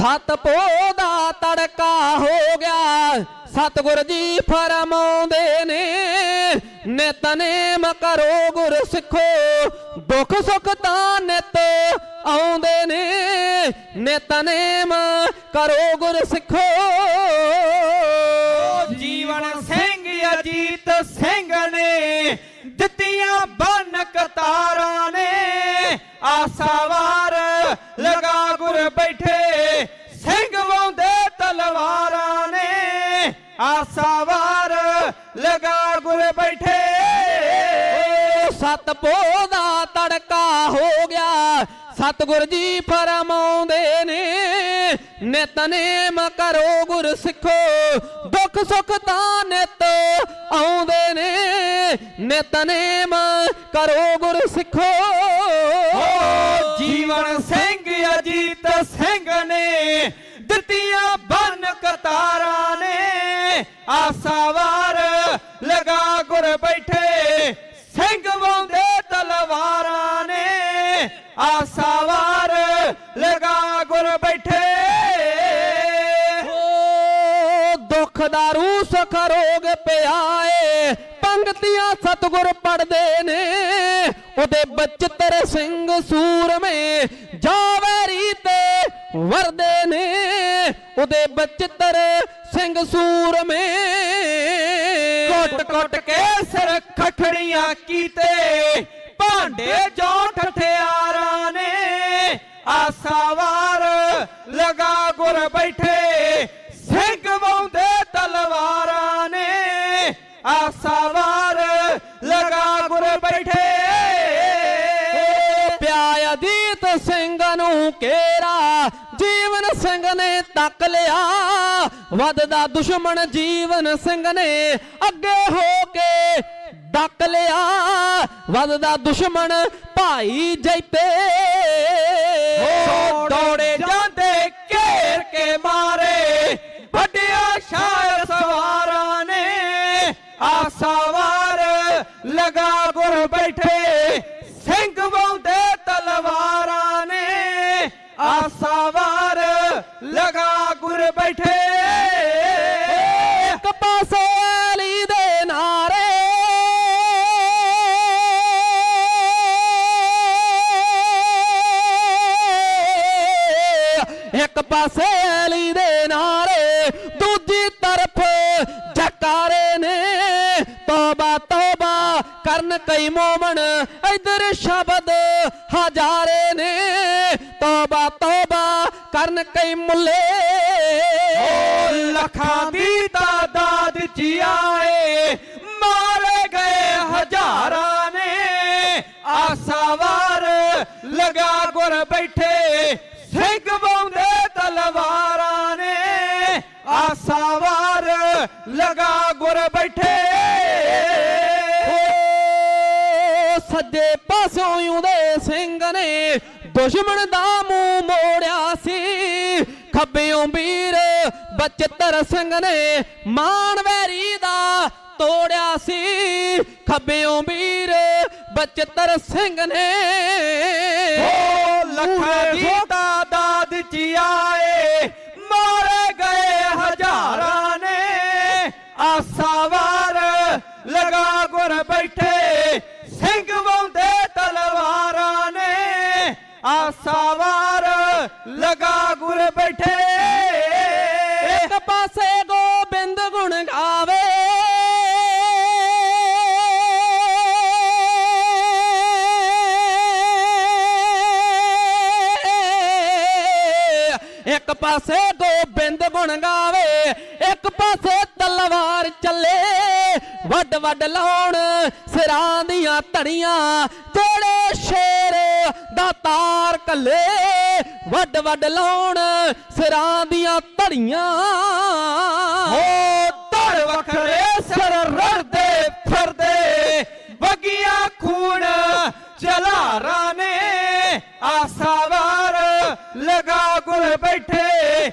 ਸਤਪੋ ਦਾ ਤੜਕਾ ਹੋ ਗਿਆ। ਸਤਗੁਰ ਜੀ ਫਰਮਾਉਂਦੇ ਨੇ ਨਿਤਨੇਮ ਕਰੋ ਗੁਰ ਸਿੱਖੋ। ਦੁੱਖ ਸੁੱਖ ਤਾਂ ਨਿਤ ਆਉਂਦੇ ਨੇ ਨਿਤਨੇਮ ਕਰੋ ਗੁਰ ਸਿੱਖੋ। ਜੀਵਨ ਸਿੰਘ ਅਜੀਤ ਸਿੰਘ ਨੇ ਦਿੱਤੀਆਂ ਬੰਨ ਕਤਾਰਾਂ ਨੇ। ਆਸਾਵਾਰ ਲਗਾ ਗੁਰ ਬੈਠੇ ਆਸਾਵਾਰ ਲਗਾ ਗੁਰ ਬੈਠੇ। ਸਤਪੋ ਦਾ ਤੜਕਾ ਹੋ ਗਿਆ। ਸਤਗੁਰ ਜੀ ਫਰਮਾਉਂਦੇ ਨੇ ਨਿਤਨੇਮ ਕਰੋ ਗੁਰ ਸਿੱਖੋ। ਦੁੱਖ ਸੁੱਖ ਤਾਂ ਨਿਤ ਆਉਂਦੇ ਨੇ ਨਿਤਨੇਮ ਕਰੋ ਗੁਰ ਸਿੱਖੋ। ਜੀਵਨ ਸਿੰਘ ਅਜੀਤ ਸਿੰਘ ਨੇ ਦਿੱਤੀਆਂ ਕਤਾਰਾਂ ਨੇ ਆਸਾਵਾਰ ਲਗਾ ਗੁਰ ਬੈਠੇ। ਸਿੰਘ ਵਾਉਂਦੇ ਤਲਵਾਰਾਂ ਨੇ ਆਸਾਵਾਰ ਲਗਾ ਗੁਰ ਬੈਠੇ। ਓ ਦੁੱਖ ਦਾਰੂ ਸੁਖ ਰੋਗ ਪਿਆਏ, ਪੰਗਤੀਆਂ ਸਤਗੁਰ ਪੜਦੇ ਨੇ। ਉਹਦੇ ਬਚਤਰ ਸਿੰਘ ਸੂਰਮੇ ਜਾਵੈਰੀ ਤੇ ਵਰਦੇ ਨੇ। ਉਹਦੇ ਬਚਤਰ ਸਿੰਘ ਸੂਰਮੇ ਕੁੱਟ ਕੁੱਟ ਕੇ ਸਿਰ ਖਖੜੀਆਂ ਕੀਤੇ। ਭਾਂਡੇ ਜੋ ਠਠਿਆਰਾਂ ਨੇ। ਆਸਾਵਾਰ ਲਗਾ ਗੁਰ ਬੈਠੇ। ਸਿੰਘ ਵਾਉਂਦੇ ਤਲਵਾਰਾਂ ਨੇ। ਆਸਾਵਾਰ ਲਗਾ ਗੁਰ ਬੈਠੇ। ਜੀਵਨ ਸਿੰਘ ਨੇ ਤੱਕ ਲਿਆ। ਵੱਧਦਾ ਦੁਸ਼ਮਣ ਜੀਵਨ ਸਿੰਘ ਨੇ ਅੱਗੇ ਹੋ ਕੇ ਡੱਕ ਲਿਆ। ਵੱਧਦਾ ਦੁਸ਼ਮਣ ਭਾਈ ਜੈਤੇ ਓ ਦੌੜੇ ਜਾਂਦੇ ਘੇਰ ਕੇ ਮਾਰੇ। ਵੱਡਿਆ ਸ਼ਾਇਰ ਸਵਾਰਾਂ ਨੇ ਆਸਾਵਾਰ ਲਗਾ ਗੁਰ ਬੈਠੇ। ਸਿੰਘ ਵਾਉਂਦੇ ਤਲਵਾਰਾਂ ਨੇ ਆਸਾਵਾਰ ਲਗਾ ਗੁਰ ਬੈਠੇ। ਇੱਕ ਪਾਸੇ ਅਲੀ ਦੇ ਨਾਰੇ। ਇੱਕ ਪਾਸੇ ਅਲੀ ਦੇ ਨਾਰੇ, ਦੂਜੀ ਤਰਫ ਜਕਾਰੇ ਨੇ। ਤੋਬਾ ਤੋਬਾ ਕਰਨ ਕਈ ਮੋਮਨ ਇਧਰ ਸ਼ਬਦ ਹਜ਼ਾਰੇ ਨੇ। ਤੋਬਾ ਤੋਬਾ ਕਰਨ ਕਈ ਮੁੱਲੇ। ਓ ਲੱਖਾਂ ਦੀ ਤਾਦਾਦ ਚ ਆਏ। ਮਾਰੇ ਗਏ ਹਜ਼ਾਰਾਂ ਨੇ। ਆਸਾਵਾਰ ਲਗਾ ਗੁਰ ਬੈਠੇ। ਸਿੰਘ ਵਾਉਂਦੇ ਤਲਵਾਰਾਂ ਨੇ। ਆਸਾਵਾਰ ਲਗਾ ਗੁਰ ਬੈਠੇ। ਸੱਜੇ ਪਾਸੋਂ ਉਹਦੇ ਸਿੰਘ ਨੇ। ਦੁਸ਼ਮਣ ਦਾ ਮੂੰਹ ਮੋੜਿਆ ਸੀ। ਖੱਬਿਓਂ ਵੀਰ ਬਚਤਰ ਸਿੰਘ ਨੇ ਮਾਨ ਵੈਰੀ ਦਾ ਤੋੜਿਆ ਸੀ। ਖੱਬਿਓਂ ਵੀਰ ਬਚਤਰ ਸਿੰਘ ਨੇ ਓ ਲੱਖਾਂ ਦੀ ਤਾਦਾਦ ਚ ਆਏ ਮਾਰੇ ਗਏ ਹਜ਼ਾਰਾਂ ਨੇ। ਆਸਾਵਾਰ ਲਗਾ ਗੁਰ ਬੈਠੇ ਆਸਾਵਾਰ ਲਗਾ ਗੁਰ ਬੈਠੇ। ਇੱਕ ਪਾਸੇ ਗੋਬਿੰਦ ਗੁਣ ਗਾਵੇ। ਇੱਕ ਪਾਸੇ ਗੋਬਿੰਦ ਗੁਣ ਗਾਵੇ, ਇੱਕ ਪਾਸੇ ਤਲਵਾਰ ਚੱਲੇ। ਵੱਡ ਵੱਡ ਲਾਉਣ, ਸਿਰਾਂ ਦੀਆਂ ਧੜੀਆਂ, ਜਿਹੜੇ ਸ਼ੇਰ ਦਾ ਤਾਰ ਕੱਲੇ, ਵੱਡ ਵੱਡ ਲਾਉਣ, ਸਿਰਾਂ ਦੀਆਂ ਧੜੀਆਂ। ਹੋ ਧੜ ਵਖਰੇ ਸਰ ਰੜਦੇ ਫਿਰਦੇ ਬਗੀਆਂ ਖੂਨ ਚਲਾਰਾਂ ਨੇ ਆਸਾਵਾਰ ਲਗਾ ਗੁਰ ਬੈਠੇ